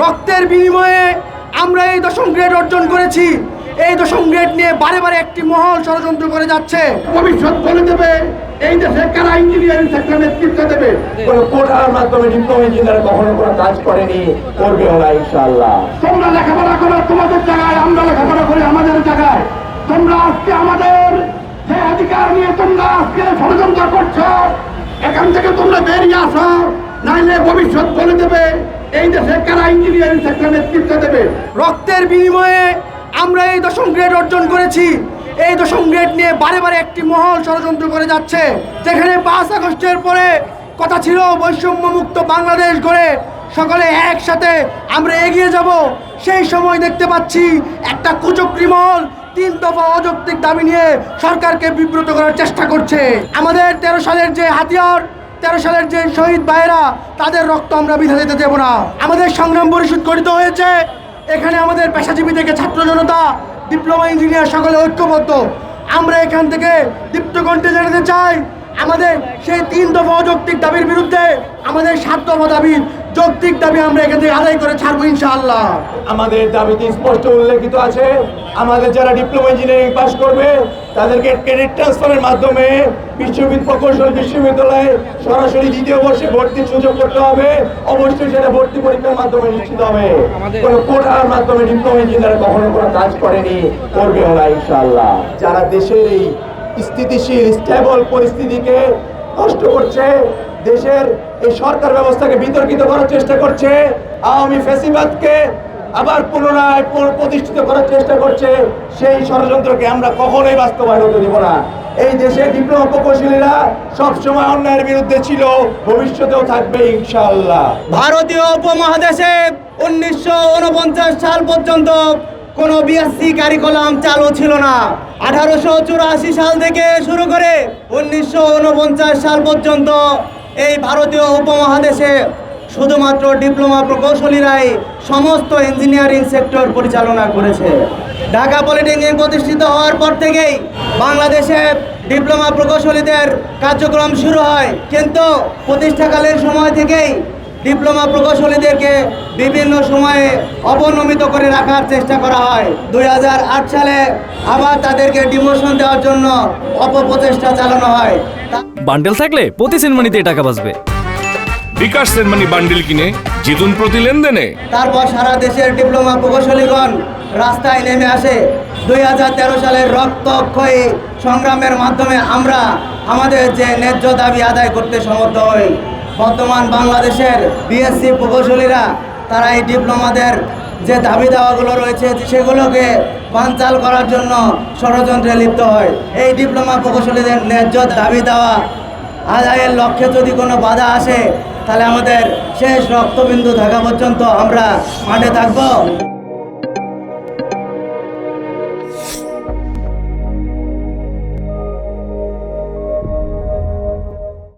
রক্তের বিনিময়ে আমরা এই দশম গ্রেড অর্জন করেছি। এই দশম গ্রেড নিয়ে বারে বারে একটি মহল ষড়যন্ত্র করে যাচ্ছে। ভবিষ্যৎ বলে দেবে এই দেশে কারা ইঞ্জিনিয়ারিং সেক্টর নেতৃত্ব দেবে? কোনো কোটার মাধ্যমে ডিপ্লোমা ইঞ্জিনিয়ার কখনো কোনো কাজ করেনি করবেও না ইনশাআল্লাহ। তোমরা লেখাপড়া করো তোমাদের জায়গায় আমরা লেখাপড়া করি আমাদের জায়গায়। তোমরা আজকে আমাদের যে অধিকার নিয়ে তোমরা আজকে ষড়যন্ত্র করছ। এখান থেকে তোমরা বেরিয়ে আসো নাইলে ভবিষ্যৎ বলে দেবে এই দেশে কারা ইঞ্জিনিয়ারিং সেক্টর নেতৃত্ব দেবে? রক্তের বিনিময়ে আমরা এই দশম গ্রেড অর্জন করেছি। এই দশম গ্রেড নিয়ে বারে বারে একটি মহল ষড়যন্ত্র করে যাচ্ছে, যেখানে পাঁচ আগস্টের পরে কথা ছিল বৈষম্য মুক্ত বাংলাদেশ গড়ে। সকলে একসাথে আমরা এগিয়ে যাব। সেই সময় দেখতে পাচ্ছি একটা কুচক্রি মহল তিন দফা অযৌক্তিক দাবি নিয়ে সরকারকে বিব্রত করার চেষ্টা করছে। আমাদের তেরো সালের যে হাতিয়ার তেরো সালের যে শহীদ ভাইয়েরা, তাদের রক্ত আমরা বিধা দিতে দেব না। আমাদের সংগ্রাম পরিশোধ গঠিত হয়েছে। এখানে আমাদের পেশাজীবী থেকে ছাত্র জনতা, ডিপ্লোমা ইঞ্জিনিয়ার সকলে ঐক্যবদ্ধ। আমরা এখান থেকে দীপ্ত কণ্ঠে জানাতে চাই, আমাদের সেই তিন দফা অযৌক্তিক দাবির বিরুদ্ধে আমাদের সাত দফা দাবির যৌক্তিক দাবি আমরা এখান থেকে আদায় করে ছাড়বো ইনশাআল্লাহ। আমাদের দাবিতে স্পষ্ট উল্লেখিত আছে আমাদের যারা ডিপ্লোমা ইঞ্জিনিয়ারিং পাস করবে তাদেরকে ক্রেডিট ট্রান্সফারের মাধ্যমে বিশ্ববিদ্যালয় প্রকৌশল বিশ্ববিদ্যালয়ে সরাসরি দ্বিতীয় বর্ষে ভর্তির সুযোগ করতে হবে। অবশ্যই সেটা ভর্তি পরীক্ষার মাধ্যমে নিশ্চিত হবে। কোনো কোটার মাধ্যমে ডিপ্লোমা ইঞ্জিনিয়ার কখনো কোনো কাজ করেনি করবে না ইনশাআল্লাহ। যারা দেশের এই স্থিতিশীল স্টেবল পরিস্থিতিকে নষ্ট করছে দেশের এই সরকার ব্যবস্থাকে বিতর্কিত করার চেষ্টা করছে, আওয়ামী ফ্যাসিবাদকে আবার পুনরায় প্রতিষ্ঠিত করার চেষ্টা করছে, সেই ষড়যন্ত্রকে আমরা কখনোই বাস্তবায়ন হতে দিব না। এই দেশে ডিপ্লোমা প্রকৌশলীরা সবসময় অন্যায়ের বিরুদ্ধে ছিল, ভবিষ্যতেও থাকবে ইনশাআল্লাহ। ভারতীয় উপমহাদেশে উনিশশো উনপঞ্চাশ সাল পর্যন্ত কোনো বিএসসি কারিকুলাম চালু ছিল না। আঠারোশো চুরাশি সাল থেকে শুরু করে উনিশশো উনপঞ্চাশ সাল পর্যন্ত এই ভারতীয় উপমহাদেশে শুধুমাত্র ডিপ্লোমা প্রকৌশলীরাই সমস্ত ইঞ্জিনিয়ারিং সেক্টর পরিচালনা করেছে। ঢাকা পলিটেকনিক প্রতিষ্ঠিত হওয়ার পর থেকেই বাংলাদেশে ডিপ্লোমা প্রকৌশলীদের কার্যক্রম শুরু হয়। কিন্তু প্রতিষ্ঠাকালীন সময় থেকেই ডিপ্লোমা প্রকৌশলীদেরকে বিভিন্ন সময়ে অবনমিত করে রাখার চেষ্টা করা হয়। দুই হাজার আট সালে আবার তাদেরকে ডিমোশন দেওয়ার জন্য অপপ্রচেষ্টা চালানো হয়। বান্ডেল থাকলে প্রতি সিনেমানিতে টাকা বাঁচবে। বিকাশ সেনমানি বান্ডিল কিনে জিতুন প্রতি লেনদেনে। তারপর সারা দেশের ডিপ্লোমা প্রকৌশলীগণ রাস্তায় নেমে আসে। দুই সালের রক্তক্ষয়ী সংগ্রামের মাধ্যমে আমরা আমাদের যে ন্যায্য দাবি আদায় করতে সমর্থ হই। বর্তমান বাংলাদেশের বিএসসি প্রকৌশলীরা, তারা এই ডিপ্লোমাদের যে দাবি দাওয়াগুলো রয়েছে, সেগুলোকে বানচাল করার জন্য ষড়যন্ত্রে লিপ্ত হয়। এই ডিপ্লোমা প্রকৌশলীদের ন্যায্য দাবি দেওয়া আদায়ের লক্ষ্যে যদি কোনো বাধা আসে, তাহলে আমাদের শেষ রক্তবিন্দু থাকা পর্যন্ত আমরা মাঠে থাকব।